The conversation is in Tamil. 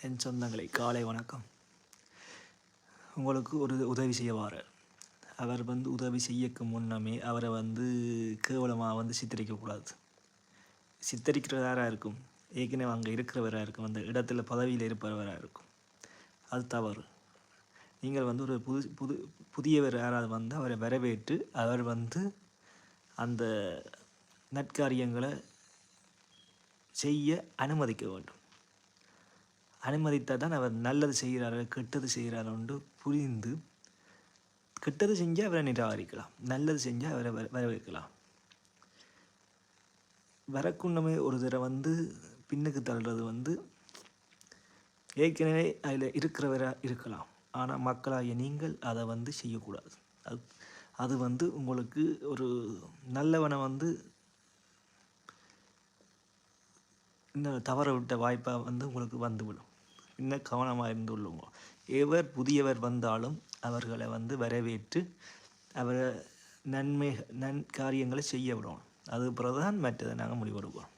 என் சொந்தங்களை காலை வணக்கம். உங்களுக்கு ஒரு உதவி செய்யவார் அவர் வந்து உதவி செய்யக்கு முன்னமே அவரை வந்து கேவலமாக வந்து சித்தரிக்கக்கூடாது. சித்தரிக்கிறவராக இருக்கும். ஏற்கனவே அங்கே இருக்கிறவராக இருக்கும். அந்த இடத்துல பதவியில் இருப்பவராக இருக்கும். அது தவறு. நீங்கள் வந்து ஒரு புது புது புதியவர் யாராவது வந்து அவரை வரவேற்று அவர் வந்து அந்த நற்காரியங்களை செய்ய அனுமதிக்க வேண்டும். அனுமதித்தால் தான் அவர் நல்லது செய்கிறாரோ கெட்டது செய்கிறாரோன்று புரிந்து கெட்டது செஞ்சால் அவரை நிராகரிக்கலாம் நல்லது செஞ்சால் அவரை வர வரவேற்கலாம். வரக்குண்டமே ஒரு தடவை வந்து பின்னுக்கு தள்ளுறது வந்து ஏற்கனவே அதில் இருக்கிறவராக இருக்கலாம் ஆனால் மக்களாகிய நீங்கள் அதை வந்து செய்யக்கூடாது. அது அது வந்து உங்களுக்கு ஒரு நல்லவனை வந்து இன்னும் தவற விட்ட வாய்ப்பாக வந்து உங்களுக்கு வந்துவிடும். இன்னும் கவனமாக இருந்து கொள்ளுங்க. எவர் புதியவர் வந்தாலும் அவர்களை வந்து வரவேற்று அவரை நன்மை நன் காரியங்களை செய்ய விடணும். அது பிறகு தான் மற்றதை நாங்கள் முடிவெடுப்போம்.